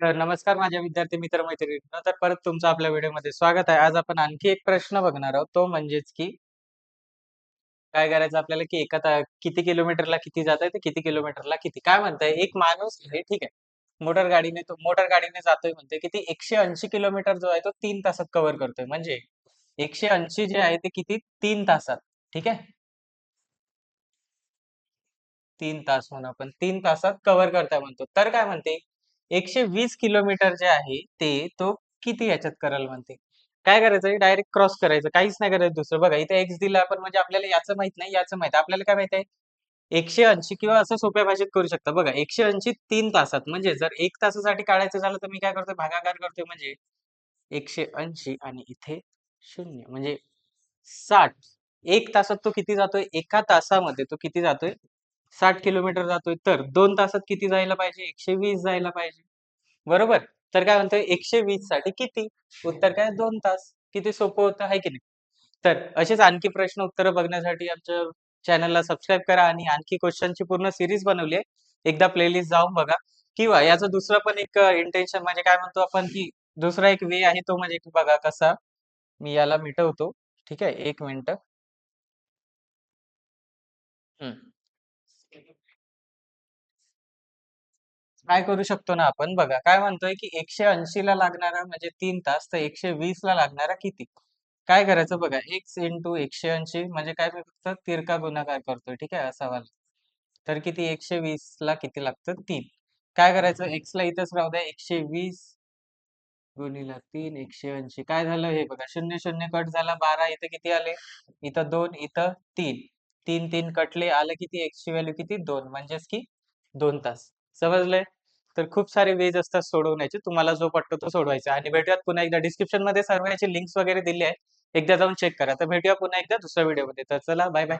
तर नमस्कार माझ्या विद्यार्थी मित्र मैत्रिणींनो तर परत तुमचं आपल्या व्हिडिओमध्ये स्वागत आहे. आज आपण आणखी एक प्रश्न बघणार आहोत. तो म्हणजेच की काय करायचं आपल्याला की एका किती किलोमीटरला किती जात आहे ते किती किलोमीटरला किती? काय म्हणताय? एक माणूस आहे ठीक आहे. मोटर गाडीने तो मोटर गाडीने जातोय म्हणतोय किती एकशे ऐंशी किलोमीटर जो आहे तो तीन तासात कव्हर करतोय. म्हणजे एकशे ऐंशी जे आहे ते किती? तीन तासात. ठीक आहे? तीन तास म्हणून आपण तीन तासात कव्हर करताय म्हणतो. तर काय म्हणते? एकशे वीस किलोमीटर जे आहे ते तो किती याच्यात कराल म्हणते? काय करायचं? डायरेक्ट क्रॉस करायचं. काहीच नाही करायचं दुसरं. बघा इथे एक्स दिला आपण म्हणजे आपल्याला याचं माहीत नाही याचं माहीत. आपल्याला काय माहीत आहे? एकशे ऐंशी किंवा असं सोप्या भाषेत करू शकता. बघा एकशे ऐंशी तीन तासात. म्हणजे जर एक तासासाठी काढायचं झालं तर मी काय करतो भागाकार करतोय. म्हणजे एकशे ऐंशी आणि इथे शून्य. म्हणजे साठ. एक तासात तो किती जातोय? एका तासामध्ये तो किती जातोय? साठ किलोमीटर जातोय तर दोन तासात किती जायला पाहिजे? एकशे वीस जायला पाहिजे. बरोबर? तर काय म्हणतोय? एकशे वीससाठी किती? उत्तर काय? दोन तास. किती सोपं होतं? आहे की नाही? तर असेच आणखी प्रश्न उत्तर बघण्यासाठी आमच्या चॅनलला सबस्क्राईब करा आणि आणखी क्वेश्चनची पूर्ण सिरीज बनवली आहे. एकदा प्लेलिस्ट जाऊन बघा. किंवा याचं दुसरं पण एक इंटेन्शन म्हणजे काय म्हणतो आपण की दुसरा एक वे आहे तो म्हणजे बघा कसा. मी याला मिटवतो. ठीक आहे? एक मिनिट. हम्म. काय करू शकतो ना आपण? बघा काय म्हणतोय की एकशे ऐंशी ला लागणारा म्हणजे तीन तास तर एकशे वीस ला लागणारा किती? काय करायचं बघा एक्स इंटू एकशे ऐंशी म्हणजे काय मी फक्त तिरका गुणाकार करतोय ठीक आहे? असा वाला तर किती? एकशे वीस ला किती लागतं? तीन. काय करायचं? एक्स ला इथंच राहू द्या एकशे वीस गुणीला तीन एकशे ऐंशी. काय झालं? हे बघा शून्य शून्य कट झाला बारा इथं किती आले? इथं दोन इथं तीन. तीन तीन कटले आलं किती? एक्सची व्हॅल्यू किती? दोन. म्हणजेच की दोन तास. समजलंय? तर खूप सारे वेज असतात सोडवण्याचे. तुम्हाला जो पटतो तो सोडवायचा. आणि भेटूयात पुन्हा एकदा. डिस्क्रिप्शनमध्ये सर्व याचे लिंक्स वगैरे दिले आहे एकदा जाऊन चेक करा. तर भेटूया पुन्हा एकदा दुसऱ्या व्हिडिओमध्ये तर चला बाय बाय